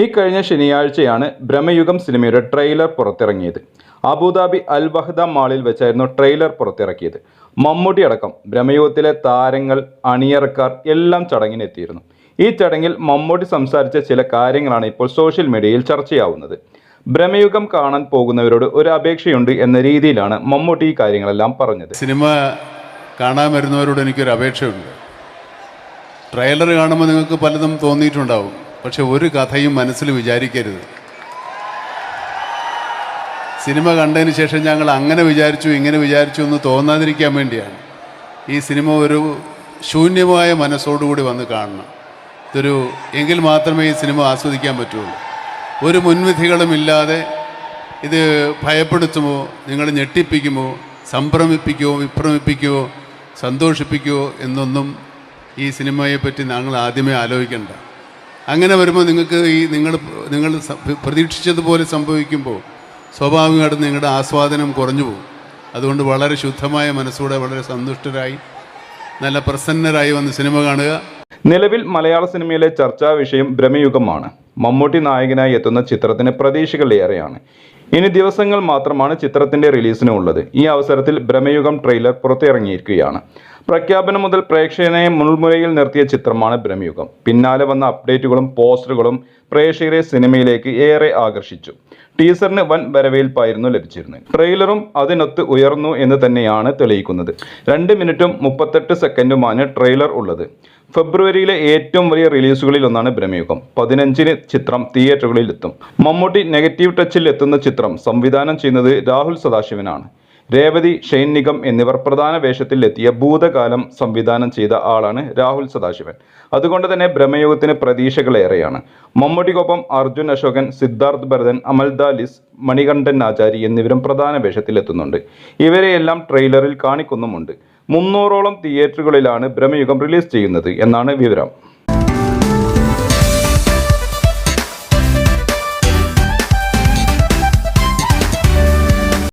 ഈ കഴിഞ്ഞ ശനിയാഴ്ചയാണ് ബ്രഹ്മയുഗം സിനിമയുടെ ട്രെയിലർ പുറത്തിറങ്ങിയത്. അബുദാബി അൽ വഹദ മാളിൽ വെച്ചായിരുന്നു ട്രെയിലർ പുറത്തിറക്കിയത്. മമ്മൂട്ടി അടക്കം ബ്രഹ്മയുഗത്തിലെ താരങ്ങൾ അണിയറക്കാർ എല്ലാം ചടങ്ങിനെത്തിയിരുന്നു. ഈ ചടങ്ങിൽ മമ്മൂട്ടി സംസാരിച്ച ചില കാര്യങ്ങളാണ് ഇപ്പോൾ സോഷ്യൽ മീഡിയയിൽ ചർച്ചയാവുന്നത്. ബ്രഹ്മയുഗം കാണാൻ പോകുന്നവരോട് ഒരു അപേക്ഷയുണ്ട് എന്ന രീതിയിലാണ് മമ്മൂട്ടി ഈ കാര്യങ്ങളെല്ലാം പറഞ്ഞത്. സിനിമ കാണാൻ വരുന്നവരോട് എനിക്കൊരു അപേക്ഷയുണ്ട്. ട്രെയിലർ കാണുമ്പോൾ നിങ്ങൾക്ക് പലതും തോന്നിയിട്ടുണ്ടാവും. പക്ഷെ ഒരു കഥയും മനസ്സിൽ വിചാരിക്കരുത്. സിനിമ കണ്ടതിന് ശേഷം ഞങ്ങൾ അങ്ങനെ വിചാരിച്ചു ഇങ്ങനെ വിചാരിച്ചു എന്ന് തോന്നാതിരിക്കാൻ വേണ്ടിയാണ്. ഈ സിനിമ ഒരു ശൂന്യമായ മനസ്സോടുകൂടി വന്ന് കാണണം. ഇതൊരു എങ്കിൽ മാത്രമേ ഈ സിനിമ ആസ്വദിക്കാൻ പറ്റുള്ളൂ. ഒരു മുൻവിധികളും ഇല്ലാതെ ഇത് ഭയപ്പെടുത്തുമോ നിങ്ങൾ ഞെട്ടിപ്പിക്കുമോ സംഭ്രമിപ്പിക്കുമോ വിഭ്രമിപ്പിക്കുമോ സന്തോഷിപ്പിക്കുമോ എന്നൊന്നും ഈ സിനിമയെപ്പറ്റി ഞങ്ങൾ ആദ്യമേ ആലോചിക്കണ്ട. അങ്ങനെ വരുമ്പോൾ നിങ്ങൾക്ക് ഈ നിങ്ങൾ നിങ്ങൾ പ്രതീക്ഷിച്ചതുപോലെ സംഭവിക്കുമ്പോൾ സ്വാഭാവികമായിട്ടും നിങ്ങളുടെ ആസ്വാദനം കുറഞ്ഞു പോകും. അതുകൊണ്ട് വളരെ ശുദ്ധമായ മനസ്സോടെ വളരെ സന്തുഷ്ടരായി നല്ല പ്രസന്നരായി വന്ന് സിനിമ കാണുക. നിലവിൽ മലയാള സിനിമയിലെ ചർച്ചാ വിഷയം ഭ്രമയുഗമാണ്. മമ്മൂട്ടി നായകനായി എത്തുന്ന ചിത്രത്തിന് പ്രതീക്ഷകൾ ഏറെയാണ്. ഇനി ദിവസങ്ങൾ മാത്രമാണ് ചിത്രത്തിന്റെ റിലീസിന് ഉള്ളത്. ഈ അവസരത്തിൽ ഭ്രമയുഗം ട്രെയിലർ പുറത്തിറങ്ങിയിരിക്കുകയാണ്. പ്രഖ്യാപനം മുതൽ പ്രേക്ഷകനെ മുൾമുരയിൽ നിർത്തിയ ചിത്രമാണ് ഭ്രമയുഗം. പിന്നാലെ വന്ന അപ്ഡേറ്റുകളും പോസ്റ്ററുകളും പ്രേക്ഷകരെ സിനിമയിലേക്ക് ഏറെ ആകർഷിച്ചു. ടീസറിന് വൻ വരവേൽപ്പായിരുന്നു ലഭിച്ചിരുന്നത്. ട്രെയിലറും അതിനൊത്ത് ഉയർന്നു എന്ന് തന്നെയാണ് തെളിയിക്കുന്നത്. രണ്ട് മിനിറ്റും മുപ്പത്തെട്ട് സെക്കൻഡുമാണ് ട്രെയിലർ ഉള്ളത്. ഫെബ്രുവരിയിലെ ഏറ്റവും വലിയ റിലീസുകളിൽ ഒന്നാണ് ഭ്രമയുഗം. പതിനഞ്ചിന് ചിത്രം തിയേറ്ററുകളിൽ എത്തും മമ്മൂട്ടി നെഗറ്റീവ് ടച്ചിൽ എത്തുന്ന ചിത്രം സംവിധാനം ചെയ്യുന്നത് രാഹുൽ സദാശിവനാണ്. രേവതി ഷെയ്ൻ നിഗം എന്നിവർ പ്രധാന വേഷത്തിൽ എത്തിയ ഭൂതകാലം സംവിധാനം ചെയ്ത ആളാണ് രാഹുൽ സദാശിവൻ. അതുകൊണ്ട് തന്നെ ബ്രഹ്മയോഗത്തിന് പ്രതീക്ഷകളേറെയാണ്. മമ്മൂട്ടിക്കൊപ്പം അർജുൻ അശോകൻ സിദ്ധാർത്ഥ് ഭരതൻ അമൽ ദാലിസ് മണികണ്ഠൻ ആചാരി എന്നിവരും പ്രധാന വേഷത്തിൽ എത്തുന്നുണ്ട് ഇവരെയെല്ലാം ട്രെയിലറിൽ കാണിക്കുന്നുമുണ്ട്. മുന്നൂറോളം തിയേറ്ററുകളിലാണ് ഭ്രമയുഗം റിലീസ് ചെയ്യുന്നത് എന്നാണ് വിവരം.